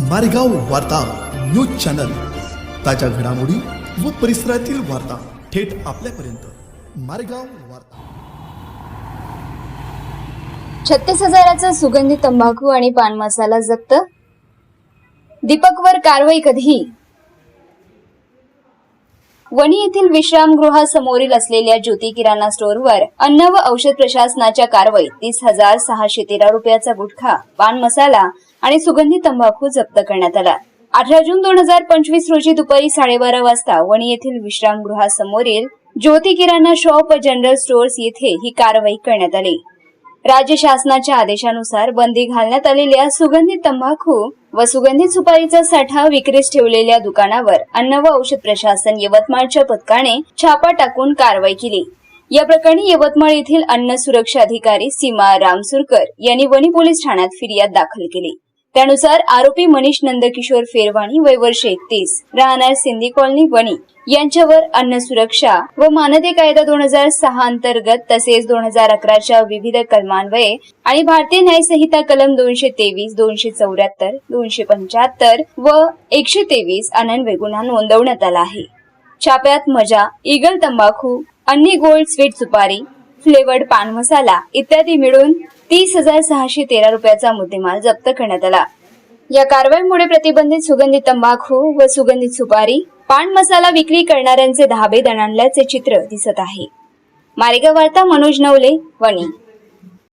मारेगाव वार्ता news channel. ताज्या घडामोडी व परिसरातील वार्ता थेट आपल्यापर्यंत. मारेगाव वार्ता. छत्तीस हजाराचा सुगंधी तंबाखू आणि पान मसाला जप्त? दीपकवर कारवाई कधी? वणी येथील विश्रामगृहासमोरील असलेल्या ज्योती किराणा स्टोअरवर अन्न व औषध प्रशासनाच्या कारवाईत तीस हजार सहाशे तेरा रुपयाचा गुटखा पान मसाला आणि सुगंधी तंबाखू जप्त करण्यात आला. अठरा जून दोन हजार पंचवीस रोजी दुपारी साडेबारा वाजता वणी येथील विश्रामगृहासमोरील ज्योती किराणा शॉप व जनरल स्टोअर्स येथे ही कारवाई करण्यात आली. राज्य शासनाच्या आदेशानुसार बंदी घालण्यात आलेल्या सुगंधित तंबाखू व सुगंधित सुपारीचा साठा विक्रीस ठेवलेल्या दुकानावर अन्न व औषध प्रशासन यवतमाळच्या पथकाने छापा टाकून कारवाई केली. या प्रकरणी यवतमाळ येथील अन्न सुरक्षा अधिकारी सीमा रामसुरकर यांनी वणी पोलीस ठाण्यात फिर्याद दाखल केली. त्यानुसार आरोपी मनीष नंदकिशोर फेरवाणी वय वर्ष एकतीस. राहणार सिंधी कॉलनी वणी. यांच्यावर अन्न सुरक्षा व मानदे कायदा दोन हजार सहा अंतर्गत तसेच दोन हजार अकराच्या विविध कलमान्वये आणि भारतीय न्याय संहिता कलम दोनशे तेवीस दोनशे चौऱ्याहत्तर दोनशे पंच्याहत्तर व एकशे तेवीस अनन्वय गुन्हा नोंदवण्यात आला आहे. छाप्यात मजा ईगल तंबाखू अन्नी गोल्ड स्वीट सुपारी फ्लेवर्ड पान मसाला इत्यादी मिळून तीस हजार सहाशे तेरा रुपयाचा मुद्देमाल जप्त करण्यात आला. या कारवाईमुळे प्रतिबंधित सुगंधित तंबाखू व सुगंधित सुपारी पान मसाला विक्री करणाऱ्यांचे धाबे दणाणल्याचे चित्र दिसत आहे. मारेगाव वार्ता मनोज नवले वणी.